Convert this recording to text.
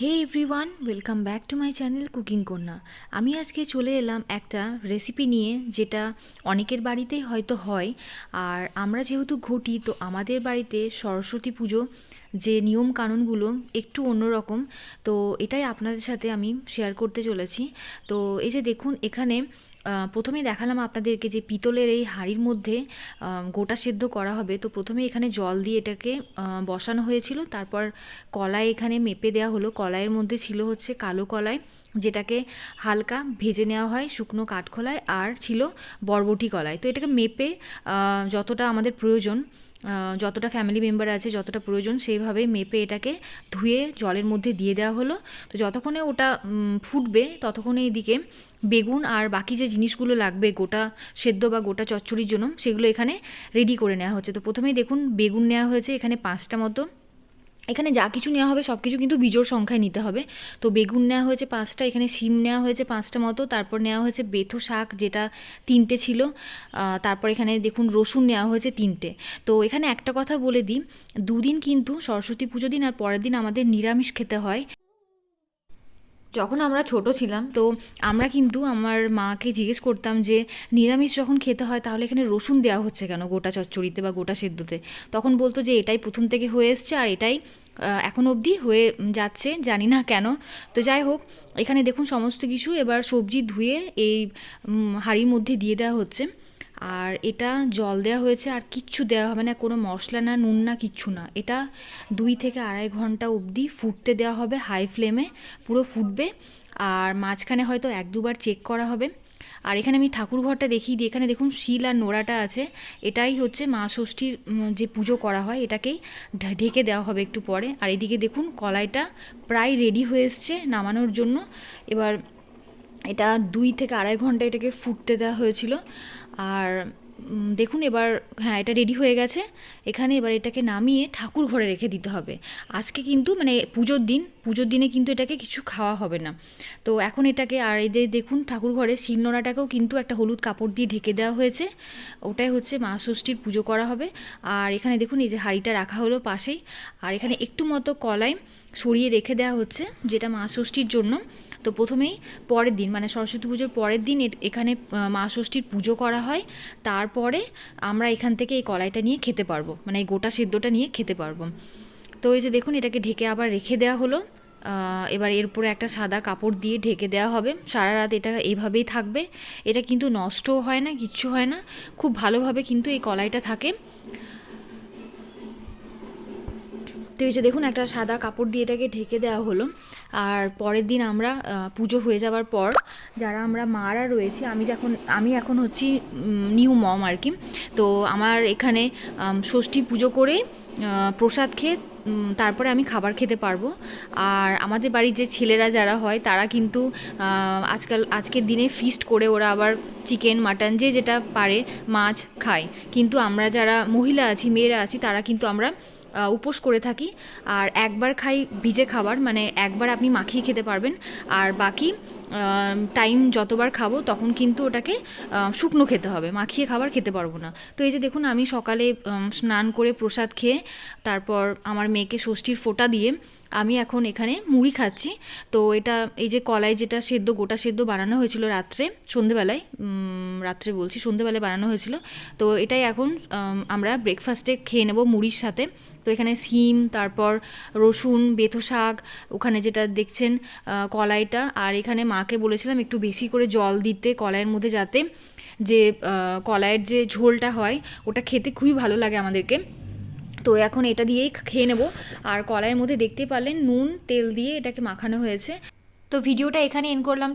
Hey everyone welcome back to my channel cooking কন্যা আমি আজকে চলে এলাম একটা রেসিপি নিয়ে যেটা অনেকের বাড়িতেই হয়তো হয়। আর আমরা যেহেতু ঘটি, তো আমাদের বাড়িতে সরস্বতী পুজো যে নিয়ম কানুনগুলো একটু অন্যরকম, তো এটাই আপনাদের সাথে আমি শেয়ার করতে চলেছি। তো এই যে দেখুন, এখানে প্রথমে দেখালাম আপনাদেরকে যে পিতলের এই হাঁড়ির মধ্যে গোটা সেদ্ধ করা হবে। তো প্রথমে এখানে জল দিয়ে এটাকে বসানো হয়েছিল। তারপর কলাই এখানে মেপে দেওয়া হলো। কলাইয়ের মধ্যে ছিল হচ্ছে কালো কলাই, যেটাকে হালকা ভেজে নেওয়া হয় শুকনো কাঠখোলায়, আর ছিল বরবটি কলাই। তো এটাকে মেপে যতটা আমাদের প্রয়োজন যতটা ফ্যামিলি মেম্বার আছে, যতটা প্রয়োজন সেইভাবে মেপে এটাকে ধুয়ে জলের মধ্যে দিয়ে দেওয়া হলো। তো যতক্ষণে ওটা ফুটবে, ততক্ষণে এদিকে বেগুন আর বাকি যে জিনিসগুলো লাগবে, গোটা সেদ্ধ বা গোটা চচ্চড়ির জন্য, সেগুলো এখানে রেডি করে নেওয়া হচ্ছে। তো প্রথমেই দেখুন, বেগুন নেওয়া হয়েছে এখানে পাঁচটা মতো। এখানে যা কিছু নেওয়া হবে সব কিছু কিন্তু বিজোড় সংখ্যায় নিতে হবে। তো বেগুন নেওয়া হয়েছে পাঁচটা, এখানে সিম নেওয়া হয়েছে পাঁচটা মতো, তারপর নেওয়া হয়েছে বেথো শাক, যেটা তিনটে ছিল। তারপর এখানে দেখুন রসুন নেওয়া হয়েছে তিনটে। তো এখানে একটা কথা বলে দিই, দুদিন কিন্তু সরস্বতী পুজো দিন আর পরের দিন আমাদের নিরামিষ খেতে হয়। যখন আমরা ছোট ছিলাম, তো আমরা কিন্তু আমার মাকে জিজ্ঞেস করতাম যে, নিরামিষ যখন খেতে হয়, তাহলে এখানে রসুন দেওয়া হচ্ছে কেন গোটা চচ্চড়িতে বা গোটা সেদ্ধতে? তখন বলতো যে, এটাই প্রথম থেকে হয়ে এসছে আর এটাই এখন অবধি হয়ে যাচ্ছে, জানি না কেন। তো যাই হোক, এখানে দেখুন সমস্ত কিছু এবার সবজি ধুয়ে এই হাঁড়ির মধ্যে দিয়ে দেওয়া হচ্ছে। আর এটা জল দেওয়া হয়েছে আর কিচ্ছু দেওয়া হবে না, কোনো মশলা না, নুন না, কিচ্ছু না। এটা দুই থেকে আড়াই ঘণ্টা অবধি ফুটতে দেওয়া হবে হাই ফ্লেমে, পুরো ফুটবে। আর মাঝখানে হয়তো এক দুবার চেক করা হবে। আর এখানে আমি ঠাকুর ঘরটা দেখিয়ে দিই। এখানে দেখুন শিল আর নোড়াটা আছে। এটাই হচ্ছে মা ষষ্ঠীর যে পুজো করা হয়, এটাকেই ঢেকে দেওয়া হবে একটু পরে। আর এদিকে দেখুন কলাইটা প্রায় রেডি হয়ে এসছে নামানোর জন্য। এবার এটা দুই থেকে আড়াই ঘণ্টা এটাকে ফুটতে দেওয়া হয়েছিল। আর দেখুন এবার হ্যাঁ এটা রেডি হয়ে গেছে। এখানে এবার এটাকে নামিয়ে ঠাকুর ঘরে রেখে দিতে হবে। আজকে কিন্তু মানে পুজোর দিন, পুজোর দিনে কিন্তু এটাকে কিছু খাওয়া হবে না। তো এখন এটাকে, আর এদের দেখুন ঠাকুর ঘরে শিলনোড়াটাকেও কিন্তু একটা হলুদ কাপড় দিয়ে ঢেকে দেওয়া হয়েছে। ওটাই হচ্ছে মা ষষ্ঠীর পুজো করা হবে। আর এখানে দেখুন এই যে হাঁড়িটা রাখা হলো পাশেই। আর এখানে একটু মতো কলাই সরিয়ে রেখে দেওয়া হচ্ছে, যেটা মা ষষ্ঠীর জন্য। তো প্রথমেই পরের দিন মানে সরস্বতী পুজোর পরের দিন এখানে মা ষষ্ঠীর পুজো করা হয়। তারপরে আমরা এখান থেকে এই কলাইটা নিয়ে খেতে পারব মানে এই গোটা সেদ্ধটা নিয়ে খেতে পারব। তো এই যে দেখুন, এটাকে ঢেকে আবার রেখে দেওয়া হলো। এবার এর উপরে একটা সাদা কাপড় দিয়ে ঢেকে দেওয়া হবে। সারা রাত এটা এইভাবেই থাকবে। এটা কিন্তু নষ্টও হয় না, কিচ্ছু হয় না। খুব ভালোভাবে কিন্তু এই কলাইটা থাকে। তো এই যে দেখুন, একটা সাদা কাপড় দিয়ে এটাকে ঢেকে দেওয়া হলো। আর পরের দিন আমরা পুজো হয়ে যাওয়ার পর যারা আমরা মারা রয়েছি, আমি যখন, আমি এখন হচ্ছি নিউ মম আর কি। তো আমার এখানে ষষ্ঠী পুজো করে প্রসাদ খেয়ে তারপরে আমি খাবার খেতে পারব। আর আমাদের বাড়ির যে ছেলেরা যারা হয়, তারা কিন্তু আজকাল, আজকের দিনে ফিস্ট করে ওরা আবার চিকেন মাটন যে যেটা পারে, মাছ খায়। কিন্তু আমরা যারা মহিলা আছি, মেয়েরা আছি, তারা কিন্তু আমরা উপোস করে থাকি। আর একবার খাই ভিজে খাবার মানে একবার আপনি মাখিয়ে খেতে পারবেন। আর বাকি টাইম যতবার খাব তখন কিন্তু ওটাকে শুকনো খেতে হবে। মাখিয়ে খাবার খেতে পারব না। তো এই যে দেখুন, আমি সকালে স্নান করে প্রসাদ খেয়ে, তারপর আমার মেয়েকে ষষ্ঠীর ফোঁটা দিয়ে আমি এখন এখানে মুড়ি খাচ্ছি। তো এটা, এই যে কলাই যেটা সেদ্ধ, গোটা সেদ্ধ বানানো হয়েছিল রাত্রে, সন্ধেবেলায় রাত্রে বলছি, সন্ধেবেলায় বানানো হয়েছিল। তো এটাই এখন আমরা ব্রেকফাস্টে খেয়ে নেব মুড়ির সাথে। তো এখানে সিম, তারপর রসুন, বেথো শাক, ওখানে যেটা দেখছেন কলাইটা। আর এখানে মাকে বলেছিলাম একটু বেশি করে জল দিতে কলাইয়ের মধ্যে যাতে যে কলাইয়ের যে ঝোলটা হয়, ওটা খেতে খুবই ভালো লাগে আমাদেরকে। তো এখন এটা দিয়েই খেয়ে নেব। আর কলাইয়ের মধ্যে দেখতে পারলেন, নুন, তেল দিয়ে এটাকে মাখানো হয়েছে। তো ভিডিওটা এখানে এন্ড করলাম।